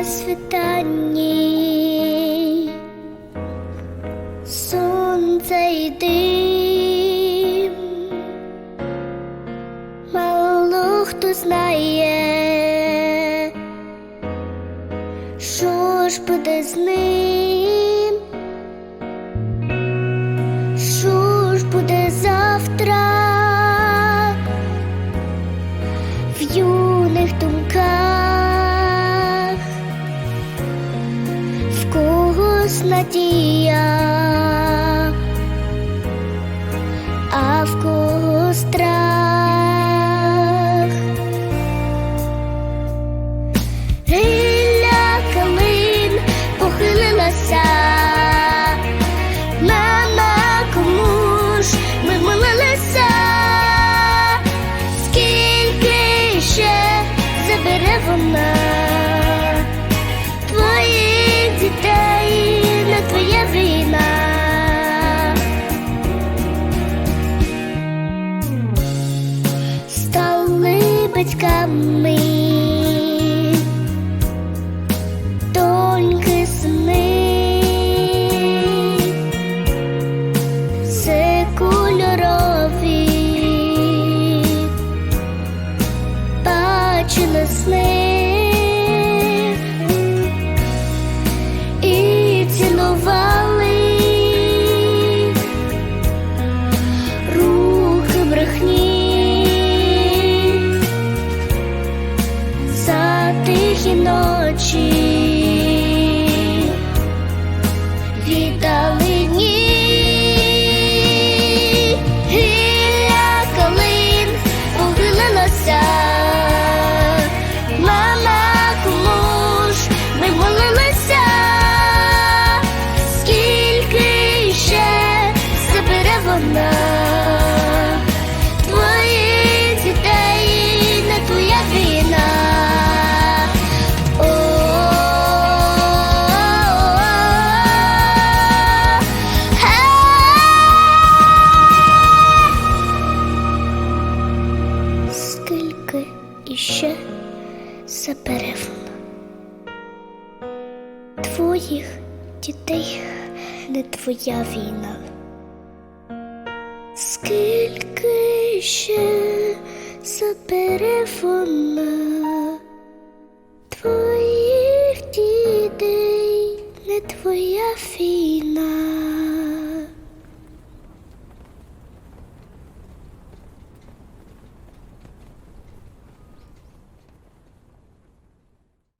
на світанні, сонце й дим, мало хто знає, що ж буде з ним, що ж буде завтра? В юних думках, надія, а в когось страх. Гілля калин похилилася. Мама, кому ми молилися? Скільки ще забере вона Стали батьками, доньки сини, все кольорові, сни тихі ночі твоїх дітей не твоя війна. Скільки ще забере вона твоїх дітей не твоя війна.